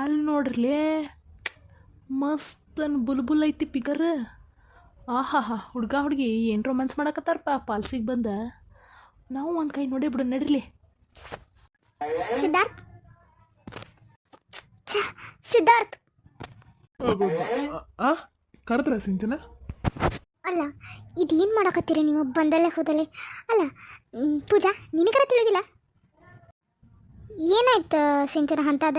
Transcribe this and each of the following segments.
ಅಲ್ಲಿ ನೋಡ್ರಲೇ. ಮಸ್ತನ್ ಬುಲ್ಬುಲ್ ಐತಿ ಪಿಗರ್ ಆಹಾ ಹಾ ಹುಡುಗ ಹುಡುಗಿ ಏನು ರೊಮ್ಯಾನ್ಸ್ ಮಾಡಕತ್ತಾರಪ್ಪ ಪಾಲ್ಸಿಗೆ ಬಂದ. ನಾವು ಒಂದು ಕೈ ನೋಡೇ ಬಿಡು ನಡಿಲಿ ಸಿದ್ಧಾರ್ಥ್. ಛ, ಸಿದ್ಧಾರ್ಥ್. ಆ ಕರೆದ್ರ ಸಿಂಚನ? ಅಲ್ಲ ಇದೇನು ಮಾಡಕತ್ತೀರಿ ನೀವು? ಬಂದಲ್ಲೇ ಹೋದಲ್ಲೇ. ಅಲ್ಲ ಪೂಜಾ ನಿನಗರ ತಿಳಿದಿಲ್ಲ? ಏನಾಯ್ತು ಸಿಂಚನ ಅಂತದ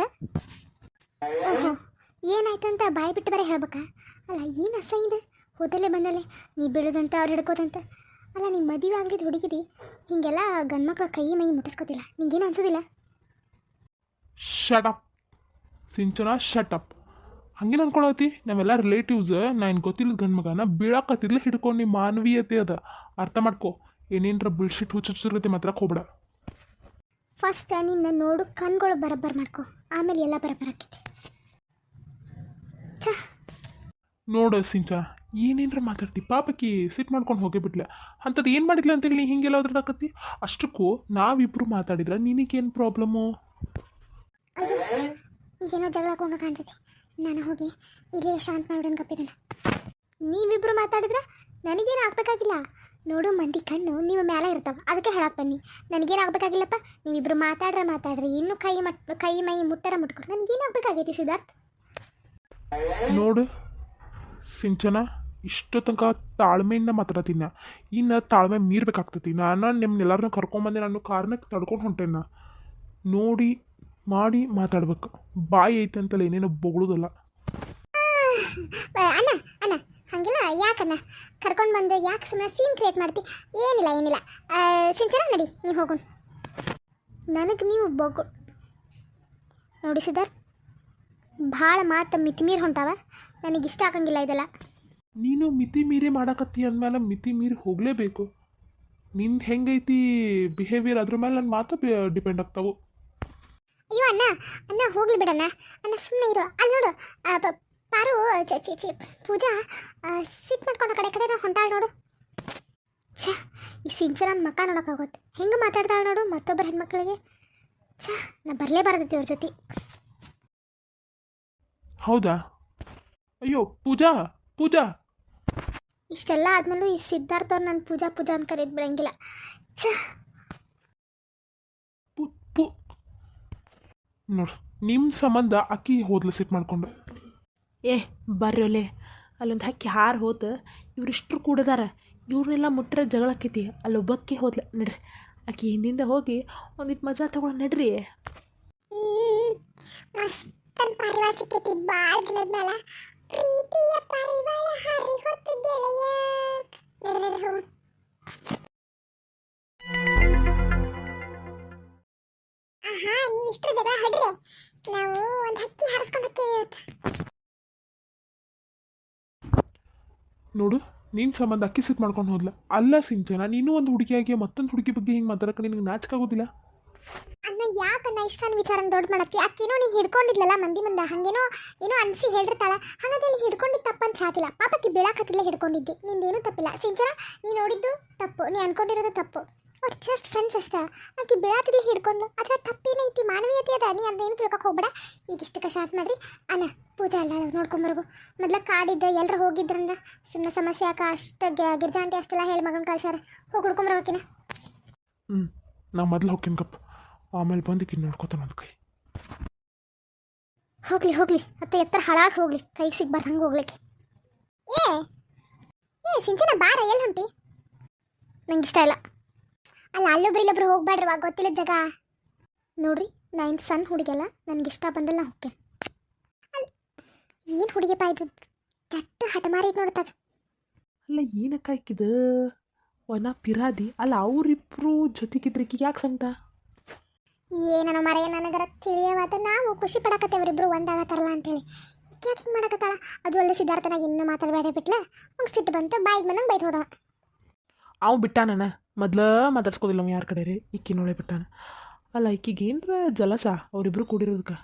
ಏನಾಯ್ತಂತ ಬಾಯಿ ಬಿಟ್ಟು ಬರೀ ಹೇಳ್ಬೇಕಾ? ಅಲ್ಲ ಏನು ಅಸಹ್ಯ ಇದೆ? ಹೋದಲ್ಲೇ ಬಂದಲ್ಲೇ ನೀ ಬೀಳೋದಂತ ಅವ್ರು ಹಿಡ್ಕೋದಂತ. ಅಲ್ಲ ನಿಮ್ಮ ಮದುವೆ ಆಗಿದ್ದು ಹುಡುಗಿದಿ ಹೀಗೆಲ್ಲ ಗಂಡ್ಮಕ್ಳ ಕೈ ಮೈ ಮುಟ್ಟಿಸ್ಕೋತಿಲ್ಲ. ನಿಂಗೇನು ಅನ್ಸೋದಿಲ್ಲ? ಶಟಪ್ ಸಿಂಚನ ಶಟಪ್ ಹಂಗೇನು ಅನ್ಕೊಳತಿ? ನಾವೆಲ್ಲ ರಿಲೇಟಿವ್ಸ್ ನಾನು ಗೊತ್ತಿಲ್ಲ ಗಂಡು ಮಗನ ಬೀಳಾಕತ್ತಿದ್ಲೆ ಹಿಡ್ಕೊಂಡು ನಿಮ್ಮ ಮಾನವೀಯತೆ ಅದ. ಅರ್ಥ ಮಾಡ್ಕೋ. ಏನೇನ್ರ ಬುಲ್ಶಿಟ್ ಹುಚ್ಚುಚ್ಚುರತೆ ಮಾತ್ರ ಹೋಗ್ಬೇಡ ಫಸ್ಟ್ ನಿನ್ನ ನೋಡು ಕಣ್ಗಳು ಬರಬ್ಬರ್ ಮಾಡ್ಕೋ. ಆಮೇಲೆ ಎಲ್ಲ ಬರಬ್ಬರ್ ಆಕೈತಿ. ನೋಡು ಸಿಂಚ ಏನೇನ್ರ ಮಾತಾಡ್ತಿ? ಪಾಪಕ್ಕೆ ಸಿಟ್ ಮಾಡ್ಕೊಂಡು ಹೋಗೇ ಬಿಟ್ಲ. ಅಂಥದ್ದು ಏನು ಮಾಡಿದ್ಲ ಅಂತೇಳಿ ನೀ ಹಿಂಗೆಲ್ಲ ಅದ್ರಾಕತ್ತಿ ಅಷ್ಟಕ್ಕೂ ನಾವಿಬ್ರು ಮಾತಾಡಿದ್ರೆ ನಿನಗೇನು ಪ್ರಾಬ್ಲಮ್ಮು ಇದೇನೋ ಜಗಳ ಹಾಕೋಂಗ ಕಾಣ್ತೈತಿ. ನಾನು ಹೋಗಿ ಇಲ್ಲಿ ಶಾಂತ ಮಾಡೋಣ ಕಪ್ಪಿದ್ದಾನೆ ನೀವಿಬ್ರು ಮಾತಾಡಿದ್ರೆ ನನಗೇನು ಆಗ್ಬೇಕಾಗಿಲ್ಲ. ನೋಡು ಮಂದಿ ಕಣ್ಣು ನೀವು ಮೇಲೆ ಇರ್ತಾವ. ಅದಕ್ಕೆ ಹೇಳಕ್ಕೆ ಬನ್ನಿ. ನನಗೇನು ಆಗ್ಬೇಕಾಗಿಲ್ಲಪ್ಪ? ನೀವಿಬ್ರು ಮಾತಾಡ್ರೆ ಮಾತಾಡ್ರಿ. ಇನ್ನೂ ಕೈ ಮಟ್ ಕೈ ಮೈ ಮುಟ್ಟರ ಮುಟ್ಕೊಡ್ರಿ ನನಗೇನು ಆಗ್ಬೇಕಾಗೈತಿ ಸಿದ್ಧಾರ್ಥ್? ನೋಡು, ಸಿಂಚನ, ಇಷ್ಟು ತನಕ ತಾಳ್ಮೆಯಿಂದ ಮಾತಾಡತೀನ ಇನ್ನು ತಾಳ್ಮೆ ಮೀರ್ಬೇಕಾಗ್ತತಿ. ನಾನು ನಿಮ್ಮನ್ನೆಲ್ಲರನ್ನೂ ಕರ್ಕೊಂಬಂದೆ ನಾನು ಕಾರ್ನಾಗ ತಡ್ಕೊಂಡು ಹೊಂಟೇನ. ನೋಡಿ, ಮಾಡಿ ಮಾತಾಡ್ಬೇಕು. ಬಾಯಿ ಐತೆ ಅಂತಲ್ಲ ಏನೇನೋ ಬೊಗಳೋದಲ್ಲ. ಅಣ್ಣ ಅಣ್ಣ, ಹಂಗಿಲ್ಲ. ಯಾಕಣ್ಣ? ಕರ್ಕೊಂಡು ಬಂದು ಯಾಕೆ ಸುಮ್ಮನೆ ಸೀನ್ ಕ್ರಿಯೇಟ್ ಮಾಡ್ತಿ? ಏನಿಲ್ಲ ಏನಿಲ್ಲ. ಸಿಂಚನ, ನಡಿ ನೀವು ಹೋಗೋಣ ನನಗೆ ನೀವು ಬೊಗ. ನೋಡಿ, ಸಿದ್ಧಾರ್ಥ್. ಭಾಳ ಮಾತು ಮಿತಿಮೀರಿ ಹೊಂಟಾವ. ನನಗೆ ಇಷ್ಟ ಆಗಂಗಿಲ್ಲ ಇದೆಲ್ಲ. ನೀನು ಮಿತಿ ಮೀರಿ ಮಾಡಾಕತ್ತಿ ಅಂದಮೇಲೆ ಮಿತಿ ಮೀರಿ ಹೋಗಲೇಬೇಕು. ನಿಂದು ಹೆಂಗೈತಿ ಬಿಹೇವಿಯರ್ ಅದ್ರ ಮೇಲೆ ನನ್ನ ಮಾತು ಡಿಪೆಂಡ್ ಆಗ್ತಾವು. ಅಯ್ಯೋ ಅಣ್ಣ ಅಣ್ಣ ಹೋಗ್ಲಿ ಬಿಡಣ್ಣ ಅಣ್ಣ. ಸುಮ್ಮನೆ ಇರು. ಅಲ್ಲಿ ನೋಡು ಆ, ಪ- ಪಾರು ಚ- ಚಿ ಚಿ ಪೂಜಾ ಸಿಟ್ ಮಾಡ್ಕೊಂಡು ಕಡೆ ಕಡೆ ಹೊಂಟಾಳ ನೋಡು. ಛ ಈ ಸಿಂಚರನ್ ಮಕ್ಕ ನೋಡೋಕ್ಕಾಗುತ್ತೆ ಹೆಂಗೆ ಮಾತಾಡ್ತಾಳೆ ನೋಡು ಮತ್ತೊಬ್ಬರ ಹೆಣ್ಮಕ್ಳಿಗೆ. ಛ ನಾ ಬರಲೇಬಾರ್ದೈತಿ ಅವ್ರ ಜೊತೆ. ಹೌದಾ? ಅಯ್ಯೋ ಪೂಜಾ ಪೂಜಾ. ಇಷ್ಟೆಲ್ಲ ಆದ್ಮೇಲೂ ಈ ಸಿದ್ಧಾರ್ಥ ಅವ್ರು ನನ್ನ ಪೂಜಾ ಪೂಜಾ ಅಂತ ಕರೆಯೋದು ಬಿಡಂಗಿಲ್ಲ. ಛ. ಪು ಪು. ನೋಡು ನಿಮ್ಮ ಸಂಬಂಧ ಅಕ್ಕಿ ಹೋದ್ಲು ಸಿಟ್ ಮಾಡ್ಕೊಂಡು. ಏ ಬರ್ರಿ ಒಲೆ. ಅಲ್ಲೊಂದು ಹಕ್ಕಿ ಹಾರು ಹೋತ ಇವ್ರಿಷ್ಟ್ರು ಕೂಡದಾರ. ಇವ್ರನ್ನೆಲ್ಲ ಮುಟ್ಟರೆ ಜಗಳಾಕೈತಿ ಅಲ್ಲೊಬ್ಬಕ್ಕೆ ಹೋದ್ಲ. ನಡ್ರಿ ಆಕೆ ಹಿಂದಿಂದ ಹೋಗಿ ಒಂದಿಟ್ಟು ಮಜಾ ತಗೊಳ ನಡ್ರಿ. ಮಸ್ತನ್ ಪರಿವಾರ ಸಿಕ್ಕೈತಿ ಭಾಳ ದಿನದ ಮೇಲೆ ಪ್ರೀತಿಯ ಪರಿವಾರ ಹರಿ ಹೊತ್ತು ಗೆಳೆಯ. ಆಹಾ, ನೀವು ಇಷ್ಟು ಜಗಳ ಹಡ್ರಿ ನಾವು ಒಂದು ಹಕ್ಕಿ ಹೋಗ್ತೀವಿ ಇವತ್ತು. ನೋಡು ನಿನ್ನ ಸಂಬಂಧ ಅಕ್ಕಿ ಸಿಟ್ ಮಾಡ್ಕೊಂಡು ಹೋದ್ಲ. ಅಲ್ಲ ಸಿಂಚನ, ನೀನು ಒಂದು ಹುಡುಗಿಯಾಗಿ ಮತ್ತೊಂದು ಹುಡುಗಿ ಬಗ್ಗೆ ಹಿಂಗೆ ಮಾತಾಡಕ್ಕೆ ನಿನಗೆ ನಾಚಿಕಾಗೋದಿಲ್ಲ ಅನ್ನ ಯಾಕನ್ನ ಇಷ್ಟೊಂದು ವಿಚಾರ ದೊಡ್ಡ ಮಾಡತ್ತಿ? ಅಕ್ಕಿನೋ ನೀ ಹಿಡ್ಕೊಂಡಿದ್ಲಲ್ಲ ಮಂದಿ ಮುಂದೆ, ಹಂಗೇನೋ ಏನೋ ಅನ್ಸಿ ಹೇಳಿರ್ತಾಳ ನೀ ಹಿಡ್ಕೊಂಡಿದ್ದು ತಪ್ಪಂತ ಹೇಳ್ತಿಲ್ಲ. ಪಾಪಕ್ಕೆ ಬೀಳಾಕತ್ತಿಲ್ಲ ಹಿಡ್ಕೊಂಡಿದ್ದೆ. ನಿಂದೇನೂ ತಪ್ಪಿಲ್ಲ. ಸಿಂಚನ, ನೀ ನೋಡಿದ್ದು ತಪ್ಪು. ನೀ ಅನ್ಕೊಂಡಿರೋದು ತಪ್ಪು. ಅವ್ರು ಜಸ್ಟ್ ಫ್ರೆಂಡ್ಸ್ ಅಷ್ಟೇ. ಆಕೆ ಬೀಳಾತಿದ್ಲಿ ಹಿಡ್ಕೊಂಡು. ಅದ್ರ ತಪ್ಪೇನೈತಿ ಮಾನವೀಯತೆ ಅದ. ನೀ ಅದೇನು ತಿಳ್ಕೊಕ್ ಹೋಗ್ಬೇಡ. ಈಗ ಇಷ್ಟಕ್ಕೆ ಶಾಂತ ಮಾಡ್ರಿ. ಅನ್ನ ಪೂಜಾ ಎಲ್ಲ ನೋಡ್ಕೊಂಬರ್ಗು ಮೊದ್ಲ ಕಾಡಿದ್ದ ಎಲ್ಲರೂ ಹೋಗಿದ್ರಂದ್ರ ಸುಮ್ಮನೆ ಸಮಸ್ಯೆ ಯಾಕೆ? ಅಷ್ಟ ಗಿರ್ಜಾ ಆಂಟಿ ಅಷ್ಟೆಲ್ಲ ಹೇಳಿ ಮಗನ ಕಳ್ಸ್ಯಾರ. ಹೋಗಿ ಹುಡ್ಕೊಂಬರ್ಬೇಕಿನ ಹ್ಞೂ ನಾ ಮೊದ್ಲು ಹೋಗ್ತೀನಿ ಆಮೇಲೆ ಬಂದು ಕಿನ್ ನೋಡ್ಕೊತಾನೆ ಒಂದು ಕೈ. ಹೋಗ್ಲಿ ಹೋಗ್ಲಿ. ಅತ್ತೆ ಎತ್ತರ ಹಾಳಾಗಿ ಹೋಗ್ಲಿ. ಕೈಗೆ ಸಿಗ್ಬಾರ್ದು ಹಂಗೆ ಹೋಗ್ಲಿಕ್ಕೆ. ಏ ಏ ಸಿಂಚನ ಬಾರ ಎಲ್ಲಿ ಹೊಂಟಿ? ನಂಗೆ ಇಷ್ಟ ಇಲ್ಲ. ಅಲ್ಲ ಅಲ್ಲೊಬ್ರು ಇಲ್ಲೊಬ್ರು ಹೋಗ್ಬೇಡ್ರವ ಗೊತ್ತಿಲ್ಲ ಜಾಗ. ನೋಡ್ರಿ ನಾ ಸಣ್ಣ ಹುಡುಗಿಯಲ್ಲ ನನಗೆ ಇಷ್ಟ ಬಂದಲ್ಲ ನಾ ಹೋಗ್ತೇನೆ. ಏನು ಹುಡುಗಿಪ್ಪ ಇದು? ಕೆಟ್ಟ ಹಠಮಾರಿ ನೋಡ್ತಾಗ ಅಲ್ಲ ಏನಕ್ಕ ಆಕಿದ? ಒನ ಪಿರಾದಿ. ಅಲ್ಲ ಅವರಿಬ್ರು ಜೊತೆಗಿದ್ರಿಕಿ ಯಾಕೆ ಸಂಕಟ? ಏನೋ ಮರೆಯ ನನಗರ ತಿಳಿಯವಾದ ನಾವು ಖುಷಿ ಪಡಕತ್ತೇವ್ರಿಬ್ರು ಒಂದಾಗತ್ತಾರಲ್ಲ ಅಂತೇಳಿ. ಯಾಕೆ ಹಿಂಗೆ ಮಾಡಕತ್ತಾಳ? ಅದು ಅಲ್ಲದೆ ಸಿದ್ಧಾರ್ಥನಾಗ ಇನ್ನೂ ಮಾತಾಡಬೇಡ ಬಿಟ್ಲ? ಹಂಗೆ ಸಿಟ್ಟು ಬಂತು ಬಾಯಿಗೆ ಬಂದಂಗೆ ಬೈದು ಹೋದವ. ಅವ್ ಬಿಟ್ಟಾನ ಮೊದ್ಲ ಮಾತಾಡ್ಸ್ಕೋದಿಲ್ಲ ಯಾರ ಕಡೆ ರೀ? ಇಕ್ಕಿ ನೋಡೇ ಬಿಟ್ಟಾನ. ಅಲ್ಲ ಇಕ್ಕಿಗೆ ಏನ್ರ ಜಲಸ ಅವರಿಬ್ರು ಕೂಡಿರೋದಕ್ಕೆ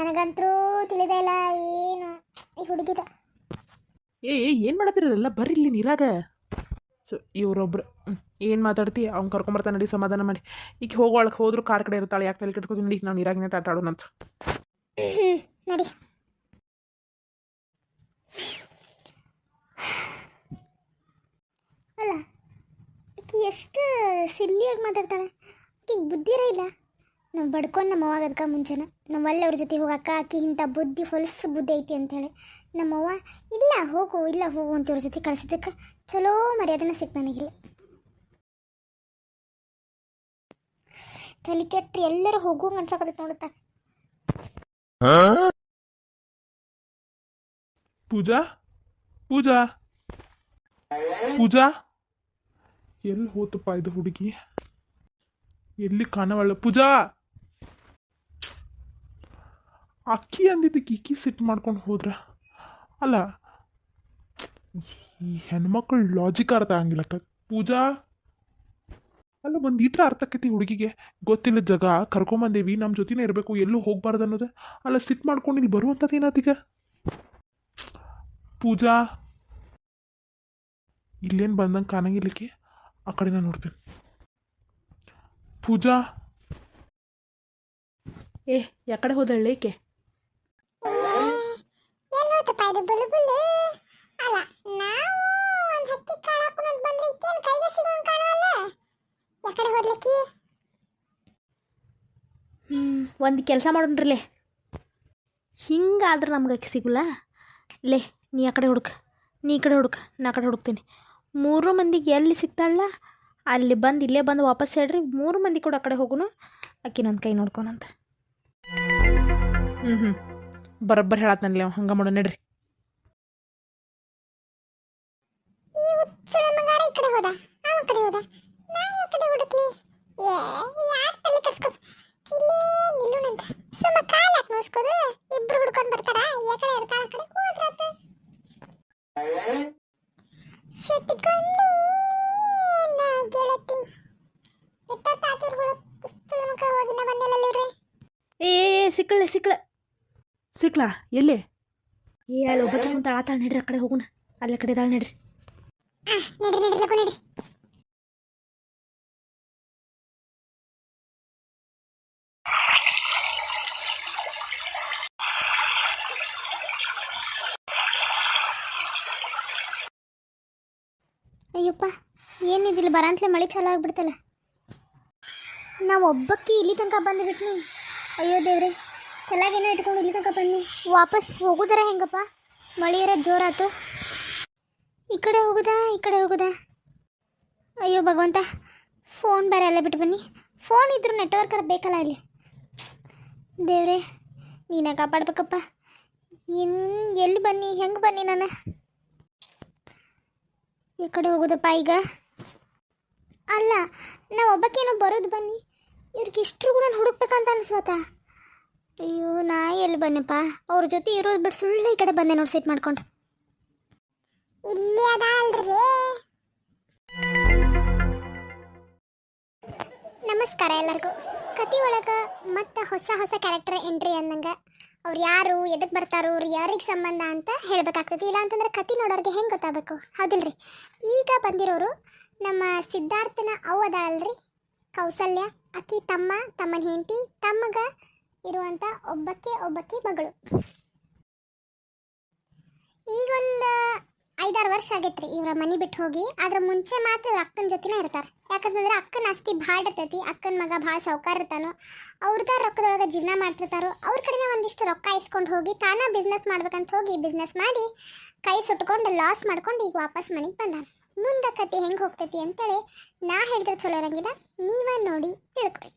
ನನಗಂತರೂ ತಿಳಿದೇ ಇಲ್ಲ ಏನು? ಈ ಹುಡುಗಿದ. ಏ ಏನು ಮಾಡತ್ತಿರಲ್ಲ ಬರ್ರಿ ಇಲ್ಲಿ ನೀರಾಗ. ಸೊ ಇವರೊಬ್ರು ಏನು ಮಾತಾಡ್ತಿ? ಅವ್ನು ಕರ್ಕೊಂಬರ್ತಾನೆ ನಡಿ, ಸಮಾಧಾನ ಮಾಡಿ. ಈಗ ಹೋಗೋಳಕ್ಕೆ ಹೋದ್ರು ಕಾರ್ ಕಡೆ ಇರ್ತಾಳೆ, ಯಾಕೆ ತಲೆ ಕೆಟ್ಕೋತೀನಿ ನಡಿ ಆಟ ಆಡೋಣಂತ ಹ್ಞೂ ನಡಿ. ಅಲ್ಲ ಎಷ್ಟು ಸಿಲ್ಲಿಯಾಗಿ ಮಾತಾಡ್ತಾಳೆ? ಆಕಿಗೆ ಬುದ್ಧಿರ ಇಲ್ಲ. ನಾವು ಬಡ್ಕೊಂಡು ನಮ್ಮ ಅವ್ವಾಗ ಅದಕ್ಕೆ ಮುಂಚೆನ ನಮ್ಮ ಅಲ್ಲಿ ಅವ್ರ ಜೊತೆ ಹೋಗಕ್ಕ ಆಕಿ ಇಂಥ ಬುದ್ಧಿ, ಹೊಲಸು ಬುದ್ಧಿ ಐತಿ ಅಂತೇಳಿ ನಮ್ಮವ್ವ ಇಲ್ಲ ಹೋಗು ಇಲ್ಲ ಹೋಗು ಅಂತ ಇವ್ರ ಜೊತೆ ಕಳಿಸಿದ್ದಕ್ಕೆ ಚಲೋ ಮರ್ಯಾದೆನ ಸಿಕ್ ನನಗಿಲ್ಲ ತಲೆ ಕೆಟ್ಟರೆ ಎಲ್ಲರೂ ಹೋಗು ಅನ್ಸಕತ್ತೈತೆ ನೋಡುತ್ತಾ ಪೂಜಾ ಪೂಜಾ ಪೂಜಾ. ಎಲ್ಲಿ ಹೋತಪ್ಪ ಇದು ಹುಡುಗಿ? ಎಲ್ಲಿ ಕಾಣವಲ್ಲ ಪೂಜಾ! ಅಕ್ಕಿ ಅಂದಿದ್ದಕ್ಕೆ ಇಕ್ಕಿ ಸಿಟ್ಟು ಮಾಡ್ಕೊಂಡು ಹೋದ್ರ? ಅಲ್ಲ, ಈ ಹೆಣ್ಮಕ್ಳು ಲಾಜಿಕ್ ಅರ್ಥ ಆಗಂಗಿಲ್ಲ ಪೂಜಾ? ಅಲ್ಲ, ಒಂದು ಈಟ್ರ ಅರ್ಥ ಆಕೈತಿ ಹುಡುಗಿಗೆ. ಗೊತ್ತಿಲ್ಲ ಜಗ ಕರ್ಕೊಂಬಂದೇವಿ ನಮ್ಮ ಜೊತೆನೇ ಇರಬೇಕು, ಎಲ್ಲೂ ಹೋಗ್ಬಾರ್ದು ಅನ್ನೋದು. ಅಲ್ಲ, ಸಿಟ್ಟು ಮಾಡ್ಕೊಂಡು ಇಲ್ಲಿ ಬರುವಂಥದ್ದು ಏನಾತೀಗ ಪೂಜಾ? ಇಲ್ಲೇನು ಬಂದಂಗೆ ಕಾಣಂಗಿಲ್ಲಕ್ಕೆ? ಆ ಕಡೆ ನಾನು ನೋಡ್ತೇನೆ. ಪೂಜಾ? ಏ ಯಾಕಡೆ ಹೋದಳ್ಳಿ ಏಕೆ ಎಲ್ಲೋತಪ್ಪ ಇದು ಬುಲು ಬುಲು. ಅಲ್ಲ ನಾವು ಒಂದು ಹಕ್ಕಿ ಕಾಳು ಹಾಕೊಂಡು ಬಂದ್ರೆ ಈಕೇನು ಕೈಗೆ ಸಿಗೋಂಗ್ ಕಾಣವಲ್ಲ? ಯಾಕಡೆ ಹೋದ್ಲಕ್ಕಿ ಹ್ಞೂ ಒಂದು ಕೆಲಸ ಮಾಡೋಣ್ರಲ್ಲೇ ಹಿಂಗಾದ್ರೆ ನಮ್ಗೆ ಅಕ್ಕಿ ಸಿಗಲ್ಲ. ಲೇ ನೀ ಆ ಕಡೆ ಹುಡುಕ. ನೀ ಈ ಕಡೆ ಹುಡುಕ ನಾ ಆ ಕಡೆ ಹುಡುಕ್ತೀನಿ. ಮೂರು ಮಂದಿಗೆ ಎಲ್ಲಿ ಸಿಗ್ತಾಳಲ್ಲ ಅಲ್ಲಿ ಬಂದು ಇಲ್ಲೇ ಬಂದು ವಾಪಸ್ ಹೇಳ್ರಿ. ಮೂರು ಮಂದಿ ಕೂಡ ಆ ಕಡೆ ಹೋಗೋಣ ಅಕ್ಕಿನೊಂದು ಕೈ ನೋಡ್ಕೊನಂತ. ಹ್ಞೂ ಹ್ಞೂ ಬರೋಬ್ಬರ ಹೇಳತ್ತನಲ್ಲ ಹಂಗೆ ಮಾಡೋಣ ನಡ್ರಿ. ಈ ಹುಚ್ಚುಳ ಮಗಾರ ಈ ಕಡೆ ಹೋದ ಅವ ಕಡೆ ಹೋದ. ನಾ ಈ ಕಡೆ ಹುಡುಕ್ಲಿ. ಏ ಯಾರು ತಲೆ ಕೆಡ್ಸ್ಕೊ ಇಲ್ಲೇ ನಿಲ್ಲುಣಂತ ಸುಮ್ಮ ಕಾಲ್ ಯಾಕೆ ನೋಸ್ಕೋದು ಇಬ್ರು ಹುಡ್ಕೊಂಡು ಬರ್ತಾರ ಈ ಕಡೆ ಇರ್ತಾಳ ಆ ಕಡೆ ಹೋದ್ರಾತ. ಶೆಟ್ಟಿಕೊಂಡಿ ನಾ ಗೆಳತಿ. ಎಷ್ಟೊತ್ತಾತುರ್ಗಳು ಪುಸ್ತಕ ಮಕ್ಕಳು ಹೋಗಿ ನಾ ಬಂದಿಲ್ಲ ಏ ಸಿಕ್ಕಳೆ ಸಿಕ್ಕಳೆ. ಸಿಕ್ಲಾ ಎಲ್ಲಿ? ಏ ಅಲ್ಲಿ ಒಬ್ಬಕ್ಕೆ ಕುಂತ ಆತಾಳ ನಡ್ರಿ ಆ ಕಡೆ ಹೋಗುಣ. ಅಲ್ಲೇ ಕಡೆ ಇದಾಳ ನಡ್ರಿ. ಆ ನಡ್ರಿ ನಡ್ರಿ ಲಗು ನಡ್ರಿ ಅಯ್ಯಪ್ಪ ಏನಿದಿಲ್ಲ ಬರಂತಲೇ ಮಳೆ ಚಾಲು ಆಗ್ಬಿಡ್ತಲ್ಲ ನಾವು ಒಬ್ಬಕ್ಕಿ ಇಲ್ಲಿ ತನಕ ಬಂದುಬಿಟ್ನಿ ಅಯ್ಯೋ ದೇವ್ರೆ ತಲೆಗೇನೋ ಇಟ್ಕೊಂಡು ಇಲ್ಲಿ ತನಕ ಬನ್ನಿ ವಾಪಸ್ ಹೋಗುದಾರ ಹೆಂಗಪ್ಪ ಮಳೆಯರ ಜೋರಾತು ಈ ಕಡೆ ಹೋಗುದಾ, ಈ ಕಡೆ ಹೋಗುದಾ? ಅಯ್ಯೋ ಭಗವಂತ ಫೋನ್ ಬೇರೆ ಅಲ್ಲೇ ಬಿಟ್ಟು ಬನ್ನಿ. ಫೋನ್ ಇದ್ರೂ ನೆಟ್ವರ್ಕರ್ ಬೇಕಲ್ಲ ಇಲ್ಲಿ. ದೇವ್ರೆ, ನೀನೇ ಕಾಪಾಡ್ಬೇಕಪ್ಪ. ಇನ್ ಎಲ್ಲಿ ಬನ್ನಿ, ಹೆಂಗೆ ಬನ್ನಿ ನಾನು? ಈ ಕಡೆ ಹೋಗುದಪ್ಪ ಈಗ? ಅಲ್ಲ, ನಾವು ಒಬ್ಬಕ್ಕೇನೋ ಬರೋದು ಬನ್ನಿ. ಇವ್ರಿಗೆ ಇಷ್ಟರು ಕೂಡ ಹುಡುಕ್ಬೇಕಂತ ಅನ್ಸ್ವತ್ತ? ಅಯ್ಯೋ ನಾ ಎಲ್ಲಿ ಬನ್ನಪ್ಪ? ಅವ್ರ ಜೊತೆ ಇರೋದು ಬಿಟ್ಟು ಸುಳ್ಳು ಈ ಕಡೆ ಬಂದೆ ನೋಡಿ ಸೆಟ್ ಮಾಡ್ಕೊಂಡು. ಇಲ್ಲಿ ನಮಸ್ಕಾರ ಎಲ್ಲರಿಗೂ. ಕತಿ ಒಳಗೆ ಮತ್ತೆ ಹೊಸ ಹೊಸ ಕ್ಯಾರೆಕ್ಟರ್ ಎಂಟ್ರಿ ಅಂದಂಗೆ ಅವ್ರು ಯಾರು ಎದಕ್ಕೆ ಬರ್ತಾರೋ, ಅವ್ರು ಯಾರಿಗೆ ಸಂಬಂಧ ಅಂತ ಹೇಳಬೇಕಾಗ್ತದೆ. ಇಲ್ಲ ಅಂತಂದ್ರೆ ಕತಿ ನೋಡೋರಿಗೆ ಹೆಂಗೆ ಗೊತ್ತಾಗಬೇಕು? ಹೌದಿಲ್ರಿ. ಈಗ ಬಂದಿರೋರು ನಮ್ಮ ಸಿದ್ಧಾರ್ಥನ ಅದಾಳಲ್ರಿ. ಕೌಸಲ್ಯ, ಅಕ್ಕಿ ತಮ್ಮ, ತಮ್ಮನ ಹೆಂಡತಿ, ತಮ್ಮಗ ಇರುವಂಥ ಒಬ್ಬಕ್ಕೆ ಒಬ್ಬಕ್ಕೆ ಮಗಳು. ಈಗೊಂದು ಐದಾರು ವರ್ಷ ಆಗೈತ್ರಿ ಇವ್ರ ಮನೆ ಬಿಟ್ಟು ಹೋಗಿ. ಅದ್ರ ಮುಂಚೆ ಮಾತ್ರ ಇವ್ರ ಅಕ್ಕನ ಜೊತೆನೇ ಇರ್ತಾರೆ. ಯಾಕಂತಂದ್ರೆ ಅಕ್ಕನ ಆಸ್ತಿ ಭಾಳ ಇರ್ತೈತಿ, ಅಕ್ಕನ ಮಗ ಭಾಳ ಸಾವುಕಾರ ಇರ್ತಾನೋ. ಅವ್ರದ ರೊಕ್ಕದೊಳಗೆ ಜೀವನ ಮಾಡ್ತಿರ್ತಾರೋ. ಅವ್ರ ಕಡೆನೇ ಒಂದಿಷ್ಟು ರೊಕ್ಕ ಇಸ್ಕೊಂಡು ಹೋಗಿ ತಾನ ಬಿಸ್ನೆಸ್ ಮಾಡ್ಬೇಕಂತ ಹೋಗಿ ಬಿಸ್ನೆಸ್ ಮಾಡಿ ಕೈ ಸುಟ್ಕೊಂಡು ಲಾಸ್ ಮಾಡ್ಕೊಂಡು ಈಗ ವಾಪಸ್ ಮನೆಗೆ ಬಂದಾನ. ಮುಂದೆ ಕತೆ ಹೆಂಗೆ ಹೋಗ್ತೈತಿ ಅಂತೇಳಿ ನಾ ಹೇಳಿದ್ರೆ ಚಲೋ ಇರಂಗಿಲ್ಲ ನೀವ ನೋಡಿ ತಿಳ್ಕೊಳಿ.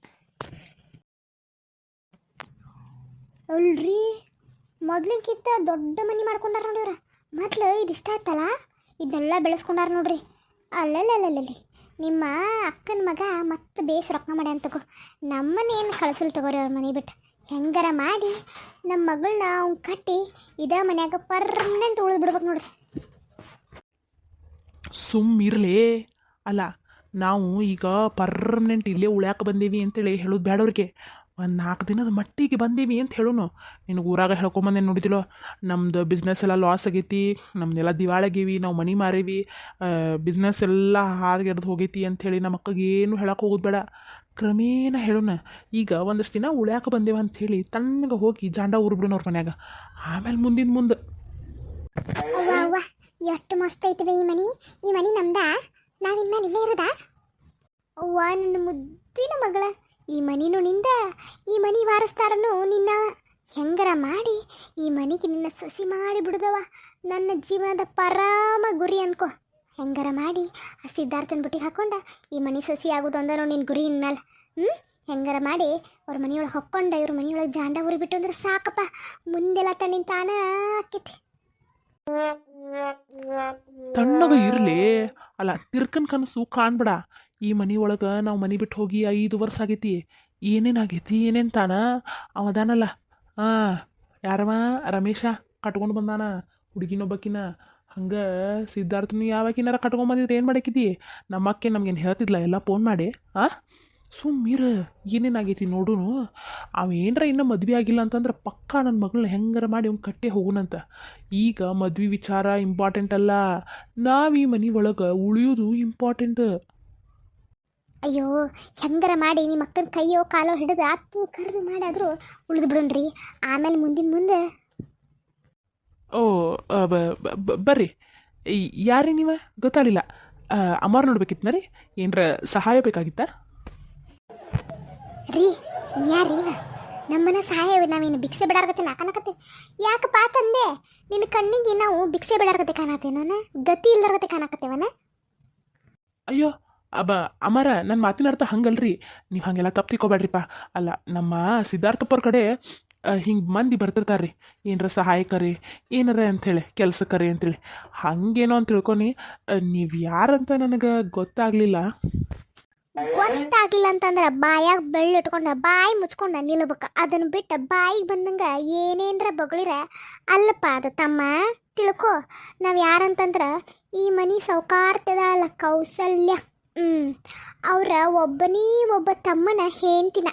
ಅಲ್ರಿ ಮೊದ್ಲಿಕ್ಕಿಂತ ದೊಡ್ಡ ಮನಿ ಮಾಡ್ಕೊಂಡಾರ ನೋಡಿ ಇವ್ರ. ಮೊದ್ಲು ಇದಿಷ್ಟ ಆಯ್ತಲ್ಲ? ಇದನ್ನೆಲ್ಲ ಬೆಳೆಸ್ಕೊಂಡಾರ ನೋಡ್ರಿ. ಅಲ್ಲಲ್ಲಲ್ಲಲ್ಲಿ ನಿಮ್ಮ ಅಕ್ಕನ ಮಗ ಮತ್ತೆ ಬೇಷ್ ರೊಕ್ಕ ಮಾಡಿ ಅಂತ ತಗೋ. ನಮ್ಮನ್ನೇನು ಕಳಿಸಲ್ ತಗೋರಿ ಅವ್ರ ಮನೆ ಬಿಟ್ಟು. ಹೆಂಗಾರ ಮಾಡಿ ನಮ್ಮ ಮಗಳನ್ನ ಅವ್ನು ಕಟ್ಟಿ ಇದ ಮನ್ಯಾಗ ಪರ್ಮನೆಂಟ್ ಉಳಿದು ಬಿಡ್ಬೇಕು ನೋಡ್ರಿ. ಸುಮ್ಮಿರ್ಲೇ ಅಲ್ಲ, ನಾವು ಈಗ ಪರ್ಮನೆಂಟ್ ಇಲ್ಲೇ ಉಳ್ಯಾಕೆ ಬಂದೀವಿ ಅಂತೇಳಿ ಹೇಳೋದು ಬೇಡವ್ರಿಗೆ ಒಂದು ನಾಲ್ಕು ದಿನದ ಮಟ್ಟಿಗೆ ಬಂದೀವಿ ಅಂತ ಹೇಳೋನು. ನಿನಗೆ ಊರಾಗ ಹೇಳ್ಕೊಂಬಂದೆ ನೋಡಿದಿಲ್ಲೋ ನಮ್ಮದು ಬಿಸ್ನೆಸ್ ಎಲ್ಲ ಲಾಸ್ ಆಗೈತಿ ನಮ್ದೆಲ್ಲ ದಿವಾಳಾಗೀವಿ ನಾವು ಮನೆ ಮಾರೀವಿ ಬಿಸ್ನೆಸ್ ಎಲ್ಲ ಹಾರ್ಗೆಡ್ದು ಹೋಗೈತಿ ಅಂಥೇಳಿ ನಮ್ಮ ಅಕ್ಕಗೆ ಏನು ಹೇಳಕ್ಕೆ ಹೋಗೋದು ಬೇಡ. ಕ್ರಮೇಣ ಹೇಳೋಣ ಈಗ ಒಂದಷ್ಟು ದಿನ ಉಳ್ಯಾಕೆ ಬಂದೇವ ಅಂಥೇಳಿ ತಣ್ಣಗೆ ಹೋಗಿ ಜಾಂಡ ಊರ್ಬಿಡೋಣ ಅವ್ರ ಮನ್ಯಾಗ. ಆಮೇಲೆ ಮುಂದಿನ ಮುಂದೆ. ಎಷ್ಟು ಮಸ್ತ್ ಐತವೆ ಈ ಮನಿ. ಈ ಮನಿ ನಮ್ದ. ನಾವಿನ್ಮೇಲೆ ಇಲ್ಲೇ ಇರೋದಾ? ಅವ್ವ ನನ್ನ ಮುದ್ದಿನ ಮಗಳ. ಈ ಮನಿನೂ ನಿಂದ ಈ ಮನಿ ವಾರಸ್ತಾರನು ನಿನ್ನ ಹೆಂಗರ ಮಾಡಿ ಈ ಮನಿಗೆ ನಿನ್ನ ಸಸಿ ಮಾಡಿ ಬಿಡುದವ. ನನ್ನ ಜೀವನದ ಪರಮ ಗುರಿ ಅನ್ಕೋ. ಹೆಂಗರ ಮಾಡಿ ಆ ಸಿದ್ಧಾರ್ಥನ ಬುಟ್ಟಿಗೆ ಹಾಕೊಂಡ ಈ ಮನಿ ಸಸಿ ಆಗೋದು ನಿನ್ನ ಗುರಿ ಇನ್ಮೇಲೆ. ಹ್ಞೂ ಹೆಂಗರ ಮಾಡಿ ಅವ್ರ ಮನಿಯೊಳಗೆ ಹೊಕ್ಕೊಂಡ, ಇವ್ರ ಮನೆಯೊಳಗೆ ಜಾಂಡ ಊರಿ ಬಿಟ್ಟು ಅಂದ್ರೆ ಸಾಕಪ್ಪ. ಮುಂದೆಲ್ಲ ತನ್ನಿಂದ ತಾನ ಆಕೈತಿ. ತಣ್ಣಗ ಇರ್ಲಿ. ಅಲ್ಲ, ತಿರ್ಕನ್ ಕನಸು ಕಾಣ್ಬೇಡ. ಈ ಮನೆ ಒಳಗೆ ನಾವು ಮನೆ ಬಿಟ್ಟು ಹೋಗಿ ಐದು ವರ್ಷ ಆಗೈತಿ. ಏನೇನು ಆಗೈತಿ, ಏನೇನು ತಾನ? ಅವ ಅದಾನಲ್ಲ. ಹಾಂ ಯಾರವ? ರಮೇಶ ಕಟ್ಕೊಂಡು ಬಂದಾನ. ಹುಡುಗಿನೊಬ್ಬಕಿನ. ಹಂಗೆ ಸಿದ್ಧಾರ್ಥನು ಯಾವಾಗಿನಾರ ಕಟ್ಕೊಂಡು ಬಂದಿದ್ರೆ ಏನು ಮಾಡಾಕಿದ್ದಿ ಅಕ್ಕೆ ನಮ್ಗೇನು ಹೇಳ್ತಿದ್ಲ, ಎಲ್ಲ ಫೋನ್ ಮಾಡಿ. ಆ? ಸುಮ್ಮೀರ ಏನೇನಾಗೈತಿ ನೋಡೂನು. ಅವ ಏನರ ಇನ್ನೂ ಮದುವೆ ಆಗಿಲ್ಲ ಅಂತಂದ್ರೆ ಪಕ್ಕಾ ನನ್ನ ಮಗಳನ್ನ ಹೆಂಗಾರ ಮಾಡಿ ಅವ್ನು ಕಟ್ಟೆ ಹೋಗುನಂತ. ಈಗ ಮದ್ವೆ ವಿಚಾರ ಇಂಪಾರ್ಟೆಂಟ್ ಅಲ್ಲ. ನಾವು ಈ ಮನೆ ಒಳಗೆ ಉಳಿಯೋದು ಇಂಪಾರ್ಟೆಂಟ್ ಅಯ್ಯೋ ಹೆಂಗರ ಮಾಡಿ ನಿಮ್ಮ ಅಕ್ಕನ ಕೈಯೋ ಕಾಲೋ ಹಿಡಿದು ಆತು ಕರೆದು ಮಾಡಾದರೂ ಉಳಿದು ಬಿಡೋಣ್ರಿ. ಆಮೇಲೆ ಮುಂದಿನ ಮುಂದೆ. ಓ ಬರ್ರಿ. ಯಾರೀ ಯಾರೇ ನೀವ? ಗೊತ್ತಾಗಲಿಲ್ಲ. ಅಮ್ಮಾರು ನೋಡ್ಬೇಕಿತ್ತು ರೀ ಏನರ ಸಹಾಯ ಬೇಕಾಗಿತ್ತಾ? ರೀ ಇವ? ನಮ್ಮನ ಸಹಾಯ ನಾವೇನು ಭಿಕ್ಷೆ ಬಿಡಾರ್ಗತ್ತೆ ನಾಕನಕತ್ತೆ? ಯಾಕಪ್ಪ ತಂದೆ? ನಿನ್ನ ಕಣ್ಣಿಗೆ ನಾವು ಭಿಕ್ಷೆ ಬಿಡಾರ್ಗತ್ತೆ ಕಾಣತ್ತೇನೋನ? ಗತಿ ಇಲ್ದಾರ್ಗತ್ತೆ ಕಾಣಕತ್ತೇವನ? ಅಯ್ಯೋ ಅಬ್ಬ, ಅಮರ ನನ್ನ ಮಾತಿನ ಅರ್ಥ ಹಂಗಲ್ರಿ. ನೀವು ಹಾಗೆಲ್ಲ ತಪ್ಪು ಪಾ ಅಲ್ಲ, ನಮ್ಮ ಸಿದ್ಧಾರ್ಥಪ್ಪರ ಕಡೆ ಹಿಂಗೆ ಮಂದಿ ಬರ್ತಿರ್ತಾರೆ ರೀ, ಏನರ ಸಹಾಯಕರಿ ಏನಾರ ಅಂಥೇಳಿ ಕೆಲಸಕ್ಕರಿ ಅಂತೇಳಿ ಹಾಗೇನೋ ಅಂತ ತಿಳ್ಕೊನಿ ನೀವು ಯಾರಂತ ನನಗೆ ಗೊತ್ತಾಗಲಿಲ್ಲ. ಗೊತ್ತಾಗ್ಲಿಲ್ಲ ಅಂತಂದ್ರೆ ಬಾಯಾಗ ಬೆಳ್ಳಿಟ್ಕೊಂಡ ಬಾಯಿ ಮುಚ್ಕೊಂಡ ನಿಲ್ಬೇಕ ಅದನ್ನ ಬಿಟ್ಟು ಬಾಯಿಗೆ ಬಂದಂಗ ಏನೇನ್ರ ಬಗಳಿರ, ಅಲ್ಲಪ್ಪ ಅದು ತಮ್ಮ, ತಿಳ್ಕೊ. ನಾವು ಯಾರಂತಂದ್ರೆ ಈ ಮನಿ ಸೌಕಾರ್ತಿದಾಳಲ್ಲ ಕೌಸಲ್ಯ. ಹ್ಮ್. ಅವರ ಒಬ್ಬನೇ ಒಬ್ಬ ತಮ್ಮನ ಹೇಳ್ತಿನ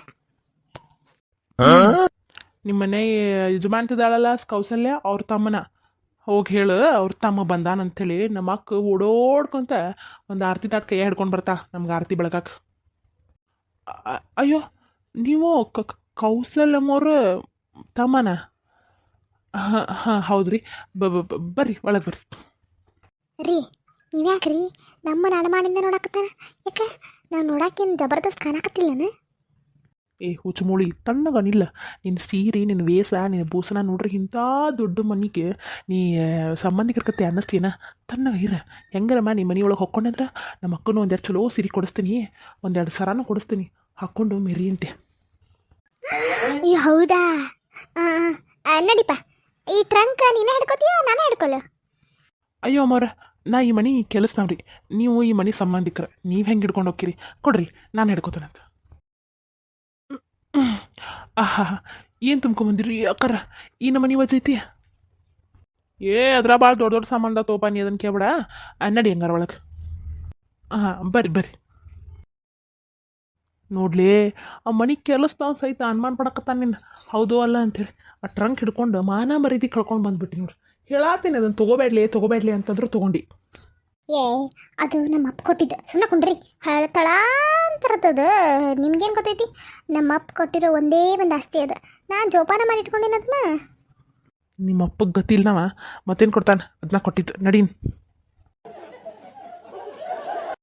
ನಿಮ್ಮ ಮನೆ ಯಜಮಾನ್ತಿದ್ದಾಳಲ್ಲ ಕೌಸಲ್ಯ ಅವ್ರ ತಮ್ಮನ. ಹೋಗಿ ಹೇಳು ಅವ್ರ ತಮ್ಮ ಬಂದಾನ ಅಂತ ನಮ್ಮ ಅಕ್ಕ ಓಡೋಡ್ಕೊಂತ ಒಂದು ಆರತಿ ತಾಟ್ ಕೈ ಹಿಡ್ಕೊಂಡು ಬರ್ತಾ ನಮ್ಗೆ ಆರತಿ ಬೆಳಗಾಕ. ಅಯ್ಯೋ ನೀವು ಕೌಸಲ್ಯಮ್ಮವ್ರ ತಮ್ಮನ? ಹಾಂ ಹಾಂ ಹೌದು ರೀ ಬರ್ರಿ ಒಳಗೆ ಬರ್ರಿ. ರೀ ನೀವ್ಯಾಕ್ರಿ? ನಮ್ಮ ನಡಮಾಡಿಂದ ನೋಡಾಕತ್ತಾರ ಯಾಕೆ? ನಾವು ನೋಡಾಕೇನು ಜಬರ್ದಸ್ತ್ ಕಾಣಕತ್ತಿಲ್ಲನ? ಏ ಹುಚ್ಚುಮೂಳಿ ತಣ್ಣಗನಿಲ್ಲ ನಿನ್ನ ಸೀರೆ ನಿನ್ನ ವೇಷ ನಿನ್ನ ಭೂಷಣ ನೋಡ್ರಿ ಇಂಥ ದೊಡ್ಡ ಮನೆಗೆ ನೀ ಸಂಬಂಧಿಕರ ಕತೆ ಅನ್ನಿಸ್ತೀನ ತಣ್ಣಗ ಇರ. ಹೆಂಗರಮ್ಮ ನಿಮ್ಮ ಮನೆಯೊಳಗೆ ಹೊಕ್ಕೊಂಡಂದ್ರೆ ನಮ್ಮ ಅಕ್ಕನೂ ಒಂದೆರಡು ಚಲೋ ಸೀರೆ ಕೊಡಿಸ್ತೀನಿ. ಒಂದೆರಡು ಸರಾನು ಕೊಡಿಸ್ತೀನಿ. ಹಾಕ್ಕೊಂಡು ಮೆರಿಯಂತೆ ಅಂತೆ. ಹೌದಾ? ನಡಿಪ. ಈ ಟ್ರಂಕ್ ನೀನೇ ಹಿಡ್ಕೋತೀಯ ನಾನೇ ಹಿಡ್ಕೊಲ್ಲ? ಅಯ್ಯೋ ಅಮ್ಮವ್ರ ನಾ ಈ ಮನೆ ಕೆಲಸನವ್ರಿ ನೀವು ಈ ಮನೆ ಸಂಬಂಧಿಕರ, ನೀವು ಹೆಂಗೆ ಹಿಡ್ಕೊಂಡು ಹೋಗ್ತೀರಿ? ಕೊಡ್ರಿ, ನಾನು ಹಿಡ್ಕೋತೇನಂತ ಆಹಾ, ಏನು ತುಂಬ್ಕೊಂಬಂದಿರಿ ಅಕ್ಕರ? ಈ ನಮ್ಮ ಮನೆ ವಜೈತಿ ಏ, ಅದ್ರ ಭಾಳ ದೊಡ್ಡ ದೊಡ್ಡ ಸಾಮಾನ್ದ ತೋಪ, ನೀ ಅದನ್ನು ಕೇಳ್ಬೇಡ. ಅನ್ನಡಿ ನಡಿ ಹಂಗಾರ ಒಳಗೆ. ಹಾಂ ಬರ್ರಿ ಬರ್ರಿ. ನೋಡ್ಲಿ, ಆ ಮನೆ ಕೆಲಸದವ್ ಸಹಿತ ಅನುಮಾನ ಪಡಕತ್ತಾನ ನಿನ್ನ ಹೌದು ಅಲ್ಲ ಅಂಥೇಳಿ ಆ ಟ್ರಂಕ್ ಹಿಡ್ಕೊಂಡು ಮಾನ ಮರೀದಿ ಕಳ್ಕೊಂಡು ಬಂದ್ಬಿಟ್ಟು ನೋಡ್ರಿ ಹೇಳಾತೀನಿ ಅದನ್ನು ತೊಗೋಬೇಡ್ಲಿ ತೊಗೋಬೇಡ್ಲಿ ಅಂತಂದ್ರು ತೊಗೊಂಡು. ಏ ಅದು ನಮ್ಮ ಅಪ್ಪ ಕೊಟ್ಟಿದ್ದ. ಸುಮ್ಮನೆ ಕುಂಡ್ರಿ. ತಳಾಂತರದದ ನಿಮ್ಗೇನು ಗೊತ್ತೈತಿ? ನಮ್ಮ ಅಪ್ಪ ಕೊಟ್ಟಿರೋ ಒಂದೇ ಒಂದು ಆಸ್ತಿ ಅದ. ನಾನು ಜೋಪಾನ ಮಾಡಿ ಇಟ್ಕೊಂಡಿನ ಅದನ್ನ? ನಿಮ್ಮ ಅಪ್ಪಗೆ ಗೊತ್ತಿಲ್ಲ ಮತ್ತೇನು ಕೊಡ್ತಾನೆ? ಅದನ್ನ ಕೊಟ್ಟಿದ್ದು. ನಡೀನ್.